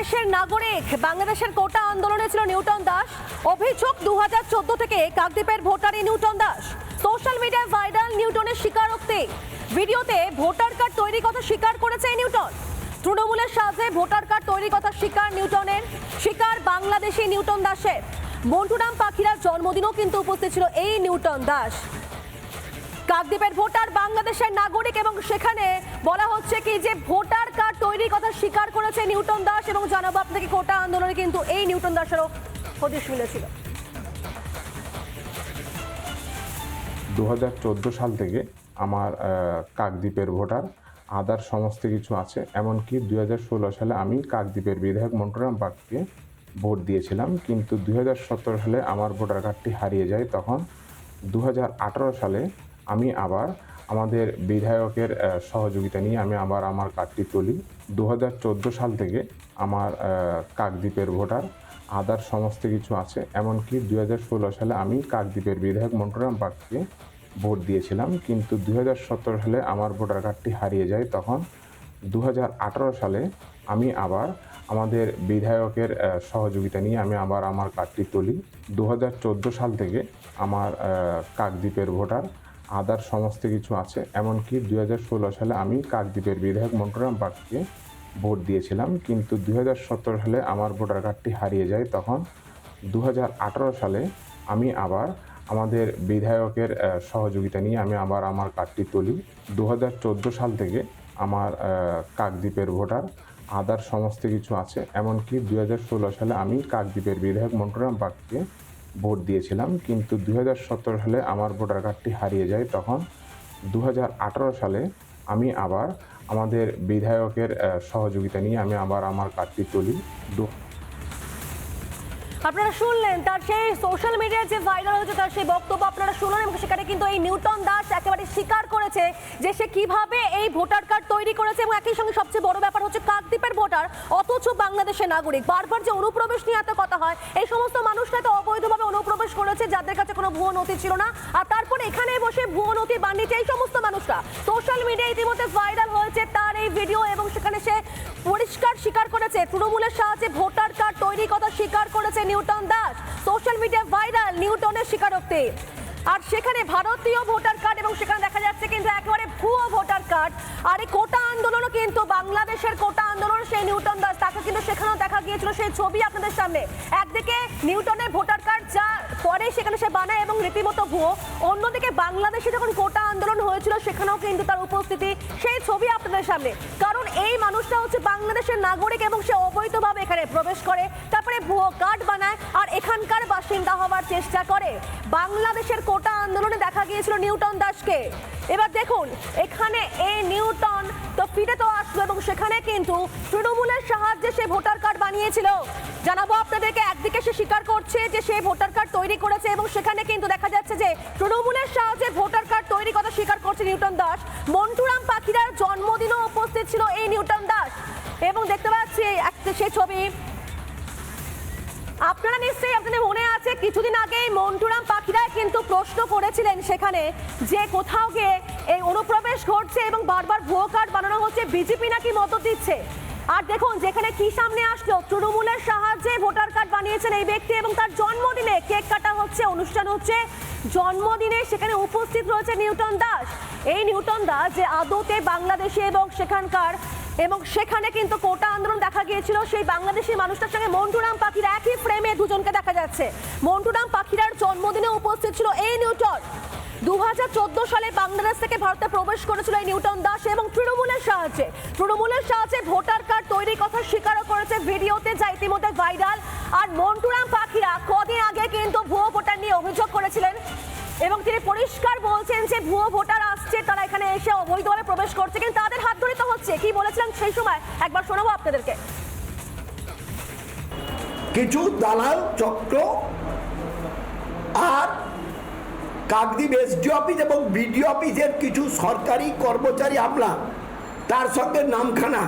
বাংলাদেশের নাগরিক, বাংলাদেশের কোটা আন্দোলনে ছিল নিউটন দাস। অভিযোগ দু থেকে কাকদ্বীপের ভোটারই নিউটন দাস। সোশ্যাল মিডিয়ায় ভাইরাল নিউটনের স্বীকারোক্তি। ভিডিওতে ভোটার কার্ড তৈরির কথা স্বীকার করেছে নিউটন। তৃণমূলের সাহায্যে ভোটার কার্ড তৈরির কথা স্বীকার নিউটনের, স্বীকার বাংলাদেশি নিউটন দাসের। মন্টুরাম পাখিরার জন্মদিনও কিন্তু উপস্থিত ছিল এই নিউটন দাস। কাকদ্বীপের ভোটার বাংলাদেশের নাগরিক এবং সেখানে বলা হচ্ছে কি যে ভোটার তৈরির কথা স্বীকার করেছে নিউটন দাস এবং জানাব আপনাকে কোটা আন্দোলনে কিন্তু এই নিউটন দাসেরও হদিশ মিলেছিল। দু হাজার চোদ্দ সাল থেকে আমার কাকদ্বীপের ভোটার, আদার সমস্ত কিছু আছে, এমনকি দুই হাজার ষোলো সালে আমি কাকদ্বীপের বিধায়ক মন্টুরাম পাককে ভোট দিয়েছিলাম, কিন্তু দুই হাজার সতেরো সালে আমার ভোটার কার্ডটি হারিয়ে যায়, তখন দু হাজার আঠারো সালে আমি আবার আমাদের বিধায়কের সহযোগিতা নিয়ে আমি আবার আমার কার্ডটি তুলি। দু হাজার চোদ্দ সাল থেকে আমার কাকদ্বীপের ভোটার, আদার সমস্ত কিছু আছে। এমনকি দু হাজার ষোলো সালে আমি কাকদ্বীপের বিধায়ক মন্টুরাম পাককে ভোট দিয়েছিলাম। কিন্তু দু হাজার সতেরো সালে আমার ভোটার কার্ডটি হারিয়ে যায়। তখন দু হাজার আঠেরো সালে আমি আবার আমাদের বিধায়কের সহযোগিতা নিয়ে আমি আবার আমার কার্ডটি তুলি। দু হাজার চোদ্দ সাল থেকে আমার কাকদ্বীপের ভোটার আদার সমস্ত কিছু আছে, এমনকি দু হাজার ষোলো সালে আমি কাকদ্বীপের বিধায়ক মন্টুরাম পাককে ভোট দিয়েছিলাম, কিন্তু দু হাজার সতেরো সালে আমার ভোটার কার্ডটি হারিয়ে যায়। তখন দু হাজার আঠেরো সালে আমি আবার আমাদের বিধায়কের সহযোগিতা নিয়ে আমি আবার আমার কার্ডটি তুলি। দু হাজার চোদ্দ সাল থেকে আমার কাকদ্বীপের ভোটার, আদার সমস্ত কিছু আছে, এমনকি দু হাজার ষোলো সালে আমি কাকদ্বীপের বিধায়ক মন্টুরাম পাককে ভোট দিয়েছিলাম, কিন্তু দু হাজার সতেরো সালে আমার ভোটার কার্ডটি হারিয়ে যায় তখন। দু হাজার আঠেরো সালে আমি আবার আমাদের বিধায়কের সহযোগিতা নিয়ে আমি আবার আমার কার্ডটি তুলি। আপনারা শুনলেন, তার সেই সোশ্যাল মিডিয়ায় যে ভাইরাল হয়েছে, তার সেই বক্তব্য আপনারা শুনলেন এবং সেখানে কিন্তু এই নিউটন দাস একেবারে স্বীকার করেছে যে সে কীভাবে এই ভোটার কার্ড তৈরি করেছে এবং একই সঙ্গে সবচেয়ে বড় ব্যাপার হচ্ছে কাকদ্বীপের ভোটার, অথচ বাংলাদেশের নাগরিক। বারবার যে অনুপ্রবেশ নিয়ে এত কথা হয়, এই সমস্ত মানুষরা তো করেছে, যাদের কাছে কোনো ভুয়ো নথি ছিল না। আর তারপরে এখানে বসে ভুয়ো নথি বানিয়েছে এই সমস্ত মানুষরা। সোশ্যাল মিডিয়া ইতিমধ্যে ভাইরাল হয়েছে তার এই ভিডিও এবং সেখানে সে পরিষ্কার স্বীকার করেছে। তৃণমূলের সাহায্যে ভোটার কার্ড তৈরির কথা স্বীকার করেছে Newton Das. Social media viral নিউটনের স্বীকারোক্তি। আর সেখানে ভারতীয় ভোটার কার্ড এবং সেখানে দেখা যাচ্ছে কিন্তু একেবারে ভুয়ো ভোটার কার্ড। আর এই কোটা আন্দোলনও কিন্তু বাংলাদেশের কোটা আন্দোলন সেই নিউটন দাস, তাকে কিন্তু সেখানেও দেখা গিয়েছিল সেই ছবি আপনাদের সামনে। একদিকে নিউটনের ভোটার কার্ড যা পরে সেখানে সে বানায় এবং রীতিমতো ভুয়ো। অন্যদিকে বাংলাদেশে যখন কোটা আন্দোলন হয়েছিল, সেখানেও কিন্তু তার উপস্থিতি, সেই ছবি আপনাদের সামনে। কারণ এই মানুষটা হচ্ছে বাংলাদেশের নাগরিক এবং সে অবৈধভাবে এখানে প্রবেশ করে, তারপরে ভুয়ো কার্ড বানায় আর এখানকার বাসিন্দা হওয়ার চেষ্টা করে। বাংলাদেশের কোটা আন্দোলনে দেখা গিয়েছিল নিউটন দাসকে। এবার দেখুন, এখানে এই নিউটন তো ফিরে তো আসলো এবং সেখানে কিন্তু তৃণমূলের সাহায্যে সে ভোটার কার্ড বানিয়েছিল। জানাব আপনাদেরকে, একদিকে সে স্বীকার করছে যে সে ভোটার তৈরি করেছে এবং সেখানে কিন্তু দেখা যাচ্ছে যে তৃণমূলের সাহায্যে ভোটার কার্ড তৈরি কথা স্বীকার করছে নিউটন দাস। মন্টুরাম পাখিরার জন্মদিনও উপস্থিত ছিল এই নিউটন দাস। এবং দেখতে পাচ্ছি একটা সে ছবি। আপনারা নিশ্চয়ই আপনাদের মনে আছে, কিছুদিন আগেই মন্টুরাম পাখিরা কিন্তু প্রশ্ন করেছিলেন সেখানে যে কোথাও গিয়ে এই অনুপ্রবেশ ঘটছে এবং বারবার ভুয়ো কার্ড বানানো হচ্ছে, বিজেপি নাকি মদত দিচ্ছে? আর দেখুন, যেখানে কি সামনে আসলো, তৃণমূলের সাহায্যে ভোটার কার্ড বানিয়েছেন এই ব্যক্তি এবং তার জন্মদিনে কেক কাটা হচ্ছে, অনুষ্ঠান হচ্ছে। জন্মদিনে সেখানে উপস্থিত রয়েছে নিউটন দাস। এই নিউটন দাস যে আদতে বাংলাদেশে এবং সেখানকার এবং সেখানে কিন্তু কোটা আন্দোলন দেখা গিয়েছিল। সেই বাংলাদেশি মানুষটার সঙ্গে মন্টুরাম পাখির একই ফ্রেমে দুজনকে দেখা যাচ্ছে। মন্টুরাম পাখিরার জন্মদিনে উপস্থিত ছিল এই নিউটন। দু হাজার চোদ্দ সালে বাংলাদেশ থেকে ভারতে প্রবেশ করেছিল এই নিউটন দাস এবং তৃণমূলের সাহায্যে। তৃণমূলের সাহায্যে ভোটার কার্ড তৈরির কথা স্বীকারও করেছে ভিডিওতে যা ইতিমধ্যে ভাইরাল। আর মন্টুরাম পাখিরা কদিন আগে কিন্তু ভুয়ো ভোটার নিয়ে অভিযোগ করেছিলেন এবং তিনি পরিষ্কার বলছেন যে ভুয়ো ভোটার আসছে, তারা এখানে এসে অবৈধভাবে প্রবেশ করছে, কিন্তু তাদের হাত ধরে তো হচ্ছে। কি বলেছিলেন সেই সময়? একবার শোনাবো আপনাদেরকে। কিছু দালাল, চক্র আর কাকদ্বীপ এসডি অফিস এবং বিডিও অফিসের কিছু সরকারি কর্মচারী আমলা, তার সঙ্গে নামখানা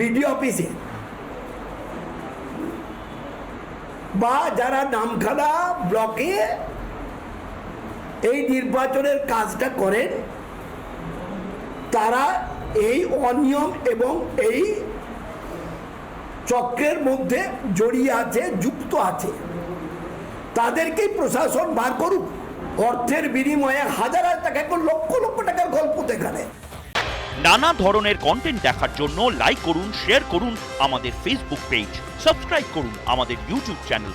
বিডিও অফিসে। বা যারা নামখানা ব্লকে এই নির্বাচনের কাজটা করেন, তারা এই অনিয়ম এবং এই চক্রের মধ্যে জড়িয়ে আছে, যুক্ত আছে। তাদেরকেই প্রশাসন বার করুক। অর্থের বিনিময়ে হাজার হাজার টাকা লক্ষ লক্ষ টাকার গল্প দেখানে নানা ধরনের কন্টেন্ট দেখার জন্য লাইক করুন শেয়ার করুন আমাদের ফেসবুক পেজ সাবস্ক্রাইব করুন আমাদের ইউটিউব চ্যানেল